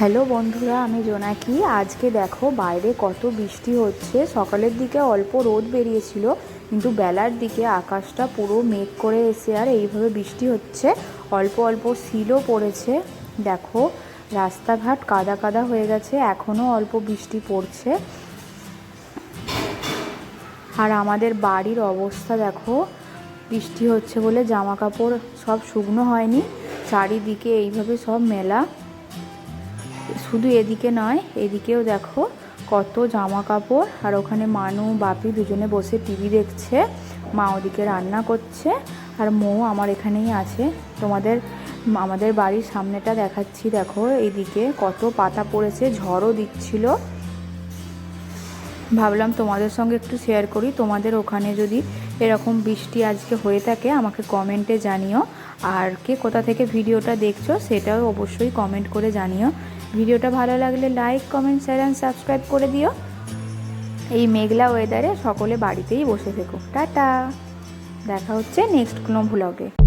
Hello বন্ধুরা, আমি জোনাকি। আজকে দেখো বাইরে কত বৃষ্টি হচ্ছে। সকালের দিকে অল্প রোদ বেরিয়েছিল, কিন্তু বেলার দিকে আকাশটা পুরো মেঘ করে এসে আর এইভাবে বৃষ্টি হচ্ছে। অল্প অল্প শিলও পড়েছে। দেখো, রাস্তাঘাট কাদা কাদা হয়ে গেছে, এখনও অল্প বৃষ্টি পড়ছে। আর আমাদের বাড়ির অবস্থা দেখো, বৃষ্টি হচ্ছে বলে জামা কাপড় সব শুকনো হয়নি। চারিদিকে এইভাবে সব মেলা। শুধু এদিকে নয়, এদিকেও দেখো কত জামা কাপড় আর ওখানে মানু, বাপি দুজনে বসে টিভি দেখছে, মা ওদিকে রান্না করছে, আর মৌ আমার এখানেই আছে। তোমাদের, আমাদের বাড়ির সামনেটা দেখাচ্ছি, দেখো এইদিকে কত পাতা পড়েছে, ঝড়ও দিচ্ছিল। ভাবলাম তোমাদের সঙ্গে একটু শেয়ার করি। তোমাদের ওখানে যদি এরকম বৃষ্টি আজকে হয়ে থাকে, আমাকে কমেন্টে জানিও। আর কে কোথা থেকে ভিডিওটা দেখছ সেটাও অবশ্যই কমেন্ট করে জানিও। ভিডিওটা ভালো লাগলে like comment share and subscribe করে দিও। এই মেঘলা ওয়েদারে সকলে বাড়িতেই বসে থেকো। টাটা। দেখা হচ্ছে নেক্সট কোনো ভ্লগে